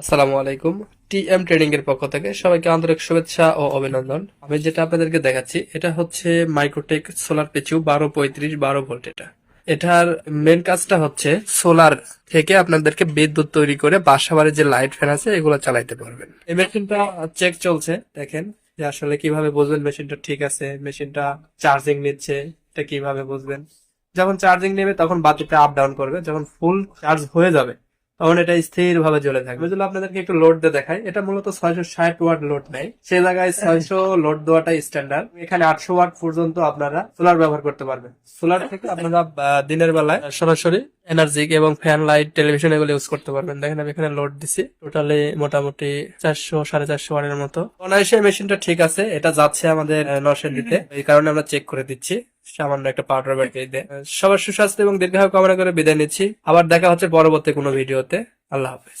আসসালামু আলাইকুম। TM trading এর পক্ষ থেকে সবাইকে আন্তরিক শুভেচ্ছা ও অভিনন্দন। আমি যেটা আপনাদেরকে দেখাচ্ছি, এটা হচ্ছে মাইক্রোটেক সোলার পিছু বারো পঁয়ত্রিশ, বারো ভোল্ট এটা। এটার মেন কাজটা হচ্ছে সোলার থেকে আপনাদেরকে বিদ্যুৎ তৈরি করে বাসাবাড়ির যে লাইট ফ্যান আছে, এগুলো চালাইতে পারবেন। এই মেশিনটা চেক চলছে, দেখেন যে আসলে কীভাবে বুঝবেন মেশিনটা ঠিক আছে মেশিনটা চার্জিং নিচ্ছে, এটা কীভাবে বুঝবেন। যখন চার্জিং নেবে, তখন বাতিটা আপ ডাউন করবে, যখন ফুল চার্জ হয়ে যাবে তখন এটা স্থির ভাবে জ্বলে থাকবে। যদি আপনাদেরকে একটু লোড দিয়ে দেখাই। এটা মূলত ছয়শো ষাট ওয়াট লোড নেই সে জায়গায় ছয়শো লোড দেওয়াটা স্ট্যান্ডার্ড এখানে আটশো ওয়াট পর্যন্ত আপনারা সোলার ব্যবহার করতে পারবেন। সোলার থেকে আপনারা দিনের বেলায় সরাসরি এনার্জি এবং ফ্যান লাইট টেলিভিশন এগুলো ইউজ করতে পারবেন। দেখেন আমি এখানে লোড দিছি। টোটালি মোটামুটি চারশো, সাড়ে চারশো ওয়ারের মতো। অনায়াসে মেশিনটা ঠিক আছে। এটা যাচ্ছে আমাদের নশের দিতে এই কারণে আমরা চেক করে দিচ্ছি। সামান্য একটা পাউডার ব্যাটারি দিয়ে। সবার সুস্বাস্থ্য এবং দীর্ঘায়ু কামনা করে বিদায় নিচ্ছি। আবার দেখা হচ্ছে পরবর্তী কোনো ভিডিওতে আল্লাহ হাফেজ।